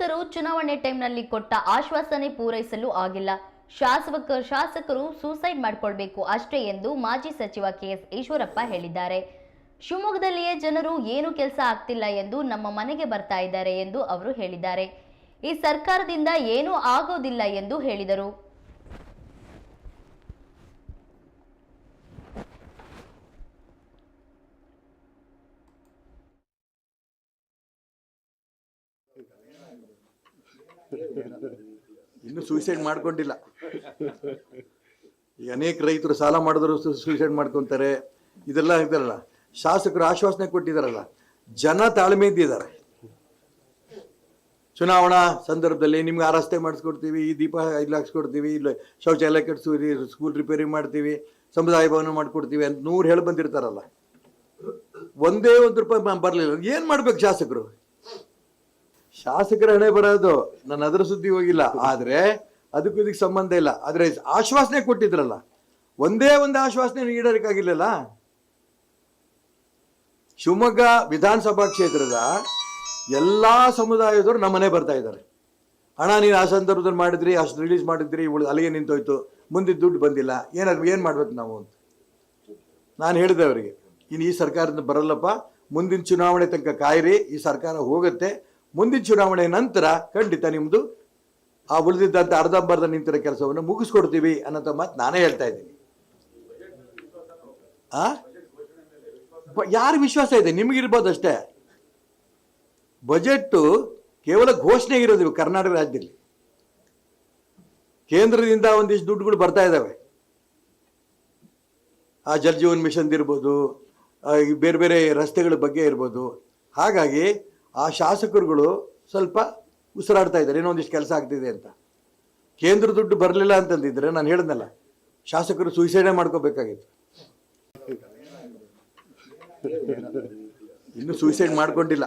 ಶಾಸಕರು ಚುನಾವಣೆ ಟೈಮ್ನಲ್ಲಿ ಕೊಟ್ಟ ಆಶ್ವಾಸನೆ ಪೂರೈಸಲು ಆಗಿಲ್ಲ. ಶಾಸಕ, ಶಾಸಕರು ಸೂಸೈಡ್ ಮಾಡಿಕೊಳ್ಬೇಕು ಅಷ್ಟೇ ಎಂದು ಮಾಜಿ ಸಚಿವ ಕೆಎಸ್ ಈಶ್ವರಪ್ಪ ಹೇಳಿದ್ದಾರೆ. ಶಿವಮೊಗ್ಗದಲ್ಲಿಯೇ ಜನರು ಏನು ಕೆಲಸ ಆಗ್ತಿಲ್ಲ ಎಂದು ನಮ್ಮ ಮನೆಗೆ ಬರ್ತಾ ಇದ್ದಾರೆ ಎಂದು ಅವರು ಹೇಳಿದ್ದಾರೆ. ಈ ಸರ್ಕಾರದಿಂದ ಏನೂ ಆಗೋದಿಲ್ಲ ಎಂದು ಹೇಳಿದರು. ಇನ್ನೂ ಸೂಸೈಡ್ ಮಾಡ್ಕೊಂಡಿಲ್ಲ. ಈ ಅನೇಕ ರೈತರು ಸಾಲ ಮಾಡಿದ್ರು ಸೂಸೈಡ್ ಮಾಡ್ಕೊತಾರೆ. ಇದೆಲ್ಲ ಇದಾರಲ್ಲ, ಶಾಸಕರು ಆಶ್ವಾಸನೆ ಕೊಟ್ಟಿದ್ದಾರಲ್ಲ ಜನ ತಾಳ್ಮೆ ಇದ್ದಿದ್ದಾರೆ. ಚುನಾವಣಾ ಸಂದರ್ಭದಲ್ಲಿ ನಿಮ್ಗೆ ಆ ರಸ್ತೆ ಮಾಡಿಸ್ಕೊಡ್ತೀವಿ, ಈ ದೀಪ ಇಲ್ಲಿ ಹಾಕ್ಸ್ಕೊಡ್ತೀವಿ ಇಲ್ಲಿ ಶೌಚಾಲಯ ಕಟ್ಸಿ ಸ್ಕೂಲ್ ರಿಪೇರಿ ಮಾಡ್ತೀವಿ, ಸಮುದಾಯ ಭವನ ಮಾಡ್ಕೊಡ್ತೀವಿ ಅಂತ ನೂರು ಹೇಳಿ ಬಂದಿರ್ತಾರಲ್ಲ. ಒಂದೇ ಒಂದು ರೂಪಾಯಿ ಬರಲಿಲ್ಲ. ಏನು ಏನ್ ಮಾಡ್ಬೇಕು ಶಾಸಕರು? ಶಾಸಕರ ಹಣೆ ಬರೋದು ನನ್ನ ಅದರ ಸುದ್ದಿ ಹೋಗಿಲ್ಲ. ಆದ್ರೆ ಅದಕ್ಕೂ ಇದಕ್ಕೆ ಸಂಬಂಧ ಇಲ್ಲ. ಆದ್ರೆ ಆಶ್ವಾಸನೆ ಕೊಟ್ಟಿದ್ರಲ್ಲ. ಒಂದೇ ಒಂದು ಆಶ್ವಾಸನೆ ನೀಡೋದಕ್ಕಾಗಿಲ್ಲಲ್ಲ? ಶಿವಮೊಗ್ಗ ವಿಧಾನಸಭಾ ಕ್ಷೇತ್ರದ ಎಲ್ಲಾ ಸಮುದಾಯದವರು ನಮ್ಮನೆ ಬರ್ತಾ ಇದ್ದಾರೆ. ಹಣ ನೀನು ಆ ಸಂದರ್ಭದಲ್ಲಿ ಮಾಡಿದ್ರಿ, ಅಷ್ಟು ರಿಲೀಸ್ ಮಾಡಿದ್ರಿ, ಇವಳು ಅಲ್ಲಿಗೆ ನಿಂತೋಯ್ತು ಮುಂದಿನ ದುಡ್ಡು ಬಂದಿಲ್ಲ. ಏನಾದ್ರು ಏನು ಮಾಡ್ಬೇಕು ನಾವು ಅಂತ? ನಾನು ಹೇಳಿದೆ ಅವರಿಗೆ ಇನ್ನು ಈ ಸರ್ಕಾರದಿಂದ ಬರಲ್ಲಪ್ಪ, ಮುಂದಿನ ಚುನಾವಣೆ ತನಕ ಕಾಯಿರಿ, ಈ ಸರ್ಕಾರ ಹೋಗುತ್ತೆ ಮುಂದಿನ ಚುನಾವಣೆ ನಂತರ ಖಂಡಿತ ನಿಮ್ಮದು ಆ ಉಳಿದಿದ್ದಂಥ ಅರ್ಧಂಬರ್ಧ ನಿಂತಿರೋ ಕೆಲಸವನ್ನು ಮುಗಿಸ್ಕೊಡ್ತೀವಿ ಅನ್ನೋಂಥ ಮಾತು ನಾನೇ ಹೇಳ್ತಾ ಇದ್ದೀನಿ. ಆ? ಯಾರು ವಿಶ್ವಾಸ ಇದೆ? ನಿಮಗಿರ್ಬೋದು ಅಷ್ಟೇ. ಬಜೆಟ್ಟು ಕೇವಲ ಘೋಷಣೆ ಇರೋದು ಕರ್ನಾಟಕ ರಾಜ್ಯದಲ್ಲಿ. ಕೇಂದ್ರದಿಂದ ಒಂದಿಷ್ಟು ದುಡ್ಡುಗಳು ಬರ್ತಾ ಇದ್ದಾವೆ ಆ ಜಲ್ ಜೀವನ್ ಮಿಷನ್ ಇರ್ಬೋದು ಬೇರೆ ಬೇರೆ ರಸ್ತೆಗಳ ಬಗ್ಗೆ ಇರ್ಬೋದು. ಹಾಗಾಗಿ ಆ ಶಾಸಕರುಗಳು ಸ್ವಲ್ಪ ಉಸಿರಾಡ್ತಾ ಇದ್ದಾರೆ ಏನೋ ಒಂದಿಷ್ಟು ಕೆಲಸ ಆಗ್ತಿದೆ ಅಂತ. ಕೇಂದ್ರ ದುಡ್ಡು ಬರಲಿಲ್ಲ ಅಂತಂದಿದ್ರೆ ನಾನು ಹೇಳಿದ್ನಲ್ಲ, ಶಾಸಕರು ಸುಯಿಸೈಡೇ ಮಾಡ್ಕೋಬೇಕಾಗಿತ್ತು. ಇನ್ನು ಸೂಸೈಡ್ ಮಾಡ್ಕೊಂಡಿಲ್ಲ.